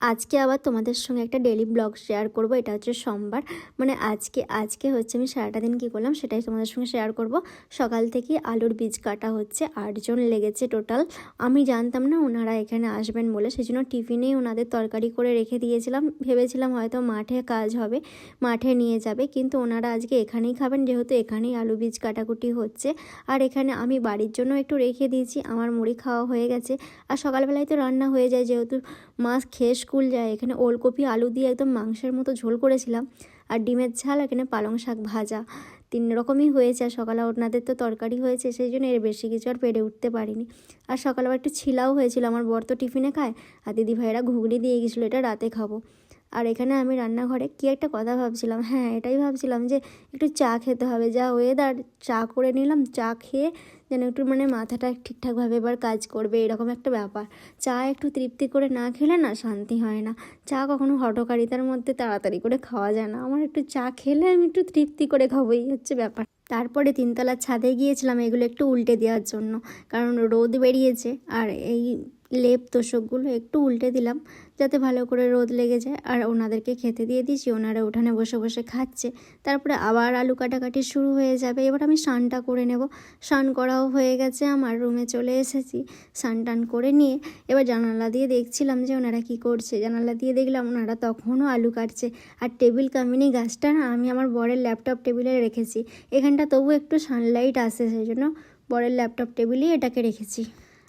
আজকে আবার তোমাদের সঙ্গে একটা ডেলি ব্লগ শেয়ার করব, এটা হচ্ছে সোমবার। মানে আজকে আজকে হচ্ছে আমি সারাটা দিন কী করলাম সেটাই তোমাদের সঙ্গে শেয়ার করব। সকাল থেকে আলুর বীজ কাটা হচ্ছে, আটজন লেগেছে টোটাল আমি জানতাম না ওনারা এখানে আসবেন বলে সেই জন্য টিফিনেই ওনাদের তরকারি করে রেখে দিয়েছিলাম। ভেবেছিলাম হয়তো মাঠে কাজ হবে, মাঠে নিয়ে যাবে, কিন্তু ওনারা আজকে এখানেই খাবেন, যেহেতু এখানেই আলু বীজ কাটাকুটি হচ্ছে। আর এখানে আমি বাড়ির জন্য একটু রেখে দিয়েছি, আমার মুড়ি খাওয়া হয়ে গেছে। আর সকালবেলায় তো রান্না হয়ে যায়, যেহেতু মাছ খেয়ে স্কুল যায়, এখানে ওলকপি, আলু দিয়ে একদম মাংসের মতো ঝোল করেছিলাম আর ডিমের ঝাল, এখানে পালং শাক ভাজা। তিন রকমই হয়েছে, আর সকালে ওনাদের তো তরকারি হয়েছে, সেই জন্য এর বেশি কিছু আর পেরে উঠতে পারিনি। আর সকালে একটু ছিলাও হয়েছিল, আমার বর তো টিফিনে খায় আর দিদি ভাইয়েরা ঘুগনি দিয়ে গেছিল, এটা রাতে খাব। আর এখানে আমি রান্নাঘরে কী একটা কথা ভাবছিলাম হ্যাঁ এটাই ভাবছিলাম যে একটু চা খেতে হবে, যা ওয়েদার চা করে নিলাম, চা খেয়ে যেন একটু মানে মাথাটা ঠিকঠাকভাবে এবার কাজ করবে, এরকম একটা ব্যাপার। চা একটু তৃপ্তি করে না খেলে না শান্তি হয় না। চা কখনো হটকারিতার মধ্যে তাড়াতাড়ি করে খাওয়া যায় না। আমার একটু চা খেলে আমি একটু তৃপ্তি করে খাব এই হচ্ছে ব্যাপার। তারপরে তিনতলার ছাদে গিয়েছিলাম এগুলো একটু উল্টে দেওয়ার জন্য, কারণ রোদ বেরিয়েছে। আর এই লেপ তোষকগুলো একটু উল্টে দিলাম, যাতে ভালো করে রোদ লেগে যায়। আর ওনাদেরকে খেতে দিয়ে দিয়েছি, ওনারা উঠানে বসে বসে খাচ্ছে। তারপরে আবার আলু কাটাকাটি শুরু হয়ে যাবে। এবার আমি স্নানটা করে নেব। স্নান করাও হয়ে গেছে, আমার রুমে চলে এসেছি। স্নান টান করে নিয়ে এবার জানালা দিয়ে দেখছিলাম যে ওনারা কি করছে। জানালা দিয়ে দেখলাম ওনারা তখনও আলু কাটছে আর টেবিল কামিনি গাছটা না আমি আমার বরের ল্যাপটপ টেবিলে রেখেছি। এখানটা তবু একটু সানলাইট আসে, সেই জন্য বরের ল্যাপটপ টেবিলেই এটাকে রেখেছি।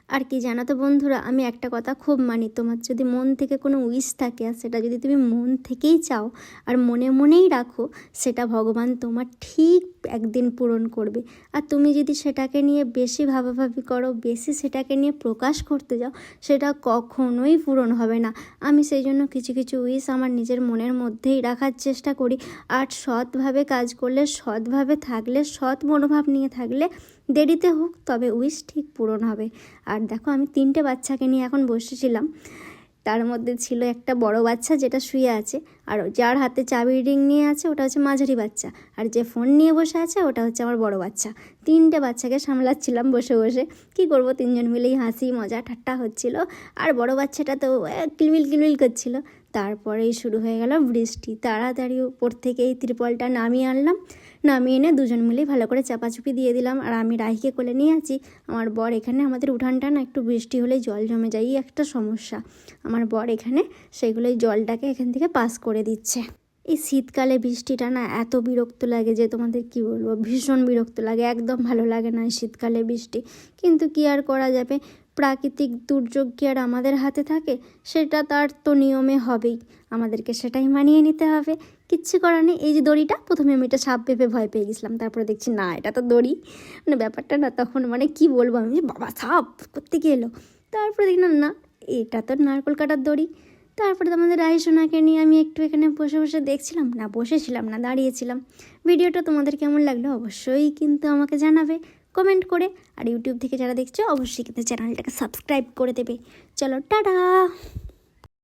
আর কি জানো তো বন্ধুরা, আমি একটা কথা খুব মানি, তোমার যদি মন থেকে কোনো উইশ থাকে আর সেটা যদি তুমি মন থেকেই চাও আর মনে মনেই রাখো, সেটা ভগবান তোমার ঠিক একদিন পূরণ করবে। আর তুমি যদি সেটাকে নিয়ে বেশি ভাবাভাবি করো, বেশি সেটাকে নিয়ে প্রকাশ করতে যাও, সেটা কখনোই পূরণ হবে না। আমি সেই জন্য কিছু কিছু উইশ আমার নিজের মনের মধ্যেই রাখার চেষ্টা করি। আর সৎভাবে কাজ করলে, সৎভাবে থাকলে, সৎ মনোভাব নিয়ে থাকলে দেরিতে হোক, তবে উইশ ঠিক পূরণ হবে। আর দেখো, আমি তিনটে বাচ্চাকে নিয়ে এখন বসেছিলাম। তার মধ্যে ছিল একটা বড় বাচ্চা যেটা শুয়ে আছে, আর যার হাতে চাবি রিং নিয়ে আছে, ওটা হচ্ছে মাঝারি বাচ্চা। আর যে ফোন নিয়ে বসে আছে, ওটা হচ্ছে আমার বড় বাচ্চা। তিনটে বাচ্চাকে সামলাচ্ছিলাম বসে বসে। কি করব, তিনজন মিলেই হাসি, মজা, ঠাট্টা হচ্ছিল। আর বড় বাচ্চাটা তো কিলমিল কিলমিল করছিল। তারপরেই শুরু হয়ে গেল বৃষ্টি। তাড়াতাড়ি উপর থেকে এই ত্রিপলটা নামিয়ে আনলাম। নামিয়ে এনে দুজন মিলেই ভালো করে চাপাচুপি দিয়ে দিলাম। আর আমি রাহিকে কোলে নিয়ে আছি। আমার বর এখানে, আমাদের উঠানটা না একটু বৃষ্টি হলেই জল জমে যায় একটা সমস্যা। আমার বর এখানে, সেগুলোই জলটাকে এখান থেকে পাস করে দিচ্ছে। এই শীতকালে বৃষ্টিটা না এত বিরক্ত লাগে যে তোমাদের কি বলব? ভীষণ বিরক্ত লাগে, একদম ভালো লাগে না শীতকালে বৃষ্টি। কিন্তু কি আর করা যাবে? প্রাকৃতিক দুর্যোগ কি আর আমাদের হাতে থাকে? সেটা তার তো নিয়মে হবেই। আমাদেরকে সেটাই মানিয়ে নিতে হবে। কিচ্ছু করার নেই। এই যে দড়িটা, প্রথমে আমি এটা সাপ ভেবে ভয় পেয়ে গেছিলাম। তারপরে দেখছি, না, এটা তো দড়ি। মানে ব্যাপারটা না, তখন মানে কি বলব আমি? বাবা, সাপ করতে এলো? তারপরে দেখলাম, না, এটা তো নারকোল কাটার দড়ি। তারপরে আমাদের রাহি সোনাকে নিয়ে আমি একটু এখানে বসে বসে দেখছিলাম। না, বসেছিলাম না, দাঁড়িয়েছিলাম। ভিডিওটা তোমাদের কেমন লাগল অবশ্যই কিন্তু আমাকে জানাবে। কমেন্ট করে আর ইউটিউব থেকে যারা দেখছ, অবশ্যই কিন্তু চ্যানেলটাকে সাবস্ক্রাইব করে দেবে। চলো, টাটা!